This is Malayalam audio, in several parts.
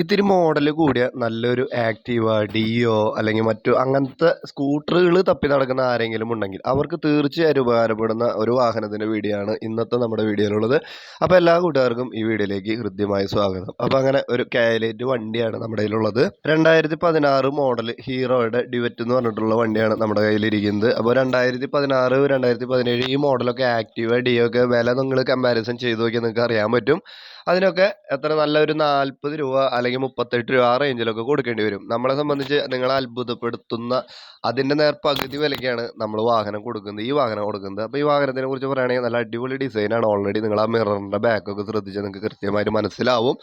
ഇത്തിരി മോഡൽ കൂടിയ നല്ലൊരു ആക്റ്റീവ ഡിയോ അല്ലെങ്കിൽ മറ്റു അങ്ങനത്തെ സ്കൂട്ടറുകൾ തപ്പി നടക്കുന്ന ആരെങ്കിലും ഉണ്ടെങ്കിൽ അവർക്ക് തീർച്ചയായും ഉപകാരപ്പെടുന്ന ഒരു വാഹനത്തിന്റെ വീഡിയോ ആണ് ഇന്നത്തെ നമ്മുടെ വീഡിയോയിലുള്ളത് അപ്പോൾ എല്ലാ കൂട്ടുകാർക്കും ഈ വീഡിയോയിലേക്ക് ഹൃദ്യമായ സ്വാഗതം. അപ്പോൾ അങ്ങനെ ഒരു കായലേറ്റ് വണ്ടിയാണ് നമ്മുടെ കയ്യിലുള്ളത് രണ്ടായിരത്തി പതിനാറ് മോഡൽ ഹീറോയുടെ ഡിവറ്റ് എന്ന് പറഞ്ഞിട്ടുള്ള വണ്ടിയാണ് നമ്മുടെ കയ്യിലിരിക്കുന്നത് അപ്പോൾ രണ്ടായിരത്തി പതിനാറ് രണ്ടായിരത്തി പതിനേഴ് ഈ മോഡലൊക്കെ ആക്റ്റീവ ഡിയോ ഒക്കെ വില നിങ്ങൾ കമ്പാരിസൺ ചെയ്ത് നോക്കിയാൽ നിങ്ങൾക്ക് അറിയാൻ പറ്റും. അതിനൊക്കെ എത്ര നല്ല ഒരു നാൽപ്പത് രൂപ അല്ലെങ്കിൽ മുപ്പത്തെട്ട് രൂപ ആ റേഞ്ചിലൊക്കെ കൊടുക്കേണ്ടി വരും. നമ്മളെ സംബന്ധിച്ച് നിങ്ങളെ അത്ഭുതപ്പെടുത്തുന്ന അതിന്റെ നേർ പകുതി വിലയ്ക്കാണ് നമ്മൾ വാഹനം കൊടുക്കുന്നത്. ഈ വാഹനം കൊടുക്കുന്നത്. അപ്പോൾ ഈ വാഹനത്തിനെ കുറിച്ച് പറയുകയാണെങ്കിൽ നല്ല അടിപൊളി ഡിസൈനാണ് ഓൾറെഡി നിങ്ങൾ ആ മിററിന്റെ ബാക്കൊക്കെ ശ്രദ്ധിച്ചാൽ നിങ്ങൾക്ക് കൃത്യമായിട്ട് മനസ്സിലാവും.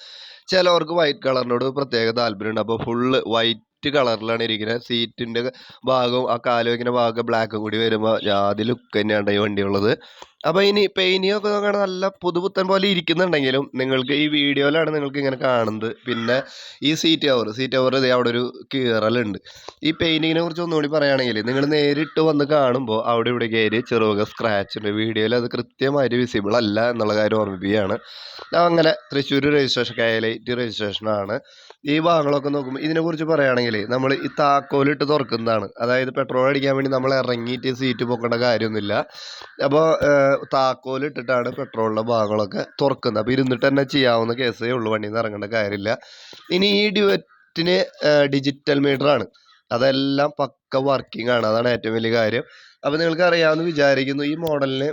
ചിലവർക്ക് വൈറ്റ് കളറിനോട് പ്രത്യേക താല്പര്യമുണ്ട്. അപ്പോൾ ഫുള്ള് വൈറ്റ് കളറിലാണ് ഇരിക്കുന്നത്. സീറ്റിന്റെ ഭാഗവും ആ കാൽ വയ്ക്കുന്ന ഭാഗം ബ്ലാക്കും കൂടി വരുമ്പോൾ ജാതി ലുക്ക് തന്നെയാണ് ഈ വണ്ടിയുള്ളത്. അപ്പോൾ ഇനി പെയിനിയൊക്കെ നോക്കുകയാണെങ്കിൽ നല്ല പുതുപുത്തൻ പോലെ ഇരിക്കുന്നുണ്ടെങ്കിലും നിങ്ങൾക്ക് ഈ വീഡിയോയിലാണ് നിങ്ങൾക്ക് ഇങ്ങനെ കാണുന്നത്. പിന്നെ ഈ സീറ്റ് കവർ സീറ്റ് കവർ ഇതേ അവിടെ ഒരു കീറലുണ്ട്. ഈ പെയിന്റിങ്ങിനെ കുറിച്ച് ഒന്നുകൂടി പറയുകയാണെങ്കിൽ നിങ്ങൾ നേരിട്ട് വന്ന് കാണുമ്പോൾ അവിടെ ഇവിടെ കയറി ചെറുവക സ്ക്രാച്ച് ഉണ്ട്. വീഡിയോയിൽ അത് കൃത്യമായിട്ട് വിസിബിൾ അല്ല എന്നുള്ള കാര്യം ഓർമ്മിപ്പിക്കുകയാണ്. അങ്ങനെ തൃശ്ശൂർ രജിസ്ട്രേഷൻ കയലൈറ്റ് രജിസ്ട്രേഷനാണ് ഈ ഭാഗങ്ങളൊക്കെ നോക്കുമ്പോൾ ഇതിനെക്കുറിച്ച് പറയുകയാണെങ്കിൽ നമ്മൾ ഈ താക്കോലിട്ട് തുറക്കുന്നതാണ്. അതായത് പെട്രോൾ അടിക്കാൻ വേണ്ടി നമ്മൾ ഇറങ്ങിയിട്ട് സീറ്റ് പൊക്കേണ്ട കാര്യമൊന്നുമില്ല. അപ്പോൾ താക്കോൽ ഇട്ടിട്ടാണ് പെട്രോളിന്റെ ഭാഗങ്ങളൊക്കെ തുറക്കുന്നത്. അപ്പോൾ ഇരുന്നിട്ട് തന്നെ ചെയ്യാവുന്ന കേസേ ഉള്ളൂ. വണ്ടിയിൽ നിന്ന് ഇറങ്ങേണ്ട കാര്യമില്ല. ഇനി ഈ ഡ്യുവറ്റിന് ഡിജിറ്റൽ മീറ്റർ ആണ് അതെല്ലാം പക്ക വർക്കിംഗ് ആണ് അതാണ് ഏറ്റവും വലിയ കാര്യം. അപ്പോൾ നിങ്ങൾക്ക് അറിയാമെന്ന് വിചാരിക്കുന്നു ഈ മോഡലിന്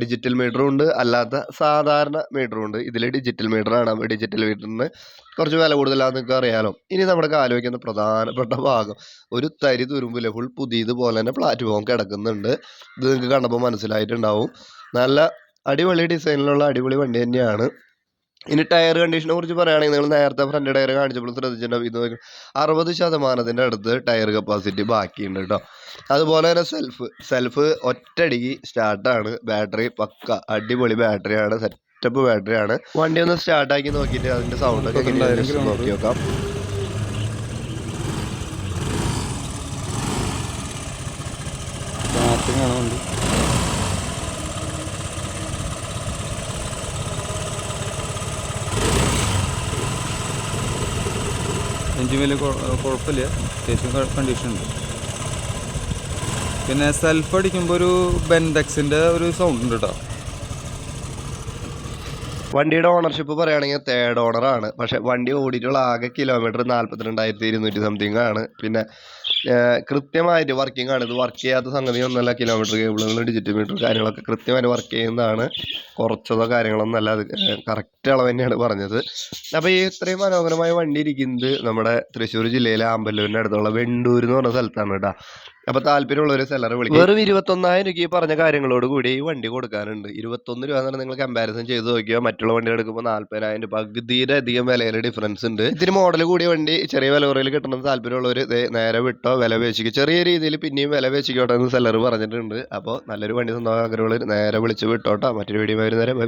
ഡിജിറ്റൽ മീറ്ററും ഉണ്ട്. അല്ലാത്ത സാധാരണ മീറ്ററും ഉണ്ട്. ഇതിൽ ഡിജിറ്റൽ മീറ്ററാണ് ഡിജിറ്റൽ മീറ്ററിന് കുറച്ച് വില കൂടുതലാണെന്ന് നിങ്ങൾക്ക് അറിയാലോ. ഇനി നമ്മുടെ കാൽ വയ്ക്കുന്ന പ്രധാനപ്പെട്ട ഭാഗം ഒരു തരി തുരുമ്പില്ല ഫുൾ പുതിയതുപോലെ തന്നെ പ്ലാറ്റ്ഫോം കിടക്കുന്നുണ്ട്. ഇത് നിങ്ങൾക്ക് കണ്ടപ്പോൾ മനസ്സിലായിട്ടുണ്ടാവും. നല്ല അടിപൊളി ഡിസൈനിലുള്ള അടിപൊളി വണ്ടി തന്നെയാണ്. ഇനി ടയർ കണ്ടീഷനെ കുറിച്ച് പറയുകയാണെങ്കിൽ നിങ്ങൾ നേരത്തെ ഫ്രണ്ട് ടയർ കാണിച്ചപ്പോൾ ശ്രദ്ധിച്ചിട്ടുണ്ടാവും. ഇത് നോക്കി അറുപത് ശതമാനത്തിന്റെ അടുത്ത് ടയർ കപ്പാസിറ്റി ബാക്കിയുണ്ട് കേട്ടോ. അതുപോലെ തന്നെ സെൽഫ് സെൽഫ് ഒറ്റടിക്ക് സ്റ്റാർട്ടാണ് ബാറ്ററി പക്ക അടിപൊളി ബാറ്ററിയാണ് സെറ്റപ്പ് ബാറ്ററിയാണ് വണ്ടി ഒന്ന് സ്റ്റാർട്ടാക്കി നോക്കിയിട്ട് അതിന്റെ സൗണ്ടൊക്കെ നോക്കി നോക്കാം. സ്റ്റാർട്ടിങ് ആണ് വണ്ടി. എഞ്ചിൻ വലിയ കുഴ- കുഴപ്പമില്ല. അത്യാവശ്യം കണ്ടീഷൻ ഉണ്ട്. പിന്നെ സെൽഫ് അടിക്കുമ്പോൾ ഒരു ബെൻഡെക്സിന്റെ ഒരു സൗണ്ട് ഉണ്ട് കേട്ടോ വണ്ടിയുടെ ഓണർഷിപ്പ് പറയുകയാണെങ്കിൽ തേർഡ് ഓണറാണ് പക്ഷേ വണ്ടി ഓടിയിട്ടുള്ള ആകെ കിലോമീറ്റർ നാൽപ്പത്തിരണ്ടായിരത്തി ഇരുന്നൂറ്റി സംതിങ് ആണ്. പിന്നെ കൃത്യമായിട്ട് വർക്കിംഗ് ആണ് ഇത് വർക്ക് ചെയ്യാത്ത സംഗതി ഒന്നല്ല കിലോമീറ്റർ കേബിളുകൾ ഡിജിറ്റൽ മീറ്റർ കാര്യങ്ങളൊക്കെ കൃത്യമായിട്ട് വർക്ക് ചെയ്യുന്നതാണ്. കുറച്ചതോ കാര്യങ്ങളൊന്നല്ല അത് കറക്റ്റ് അളവ് തന്നെയാണ് പറഞ്ഞത്. അപ്പോൾ ഈ ഇത്രയും മനോഹരമായ വണ്ടി ഇരിക്കുന്നത് നമ്മുടെ തൃശ്ശൂർ ജില്ലയിലെ ആമ്പല്ലൂരിന്റെ അടുത്തുള്ള വെണ്ടൂർ എന്ന് പറഞ്ഞ സ്ഥലത്താണ് കേട്ടോ. അപ്പോൾ താല്പര്യമുള്ള ഒരു സെല്ലർ വിളിക്കും. വെറും ഇരുപത്തൊന്നായിരം രൂപയ്ക്ക് ഈ പറഞ്ഞ കാര്യങ്ങളോട് കൂടി ഈ വണ്ടി കൊടുക്കാനുണ്ട്. ഇരുപത്തൊന്ന് രൂപ എന്ന് നിങ്ങൾ കമ്പാരിസൺ ചെയ്ത് നോക്കിയോ? മറ്റുള്ള വണ്ടികൾ എടുക്കുമ്പോൾ നാല്പതിനായിരം രൂപ. പകുതിയുടെ അധികം വിലയുടെ ഡിഫറൻസ് ഉണ്ട്. ഇതിന് മോഡൽ കൂടിയ വണ്ടി ചെറിയ വില കുറയിൽ കിട്ടണമെന്ന് താല്പര്യമുള്ളവർ നേരെ വിട്ടോ. വില പേശിക്കും ചെറിയ രീതിയിൽ പിന്നെയും വില പേശിക്കോട്ടെ എന്ന് സെല്ലർ പറഞ്ഞിട്ടുണ്ട്. അപ്പോൾ നല്ലൊരു വണ്ടി സ്വന്തം ആഗ്രഹമുള്ളവർ നേരെ വിളിച്ച് വിട്ടോട്ടോ. മറ്റൊരു വീഡിയോ വരുന്നേരം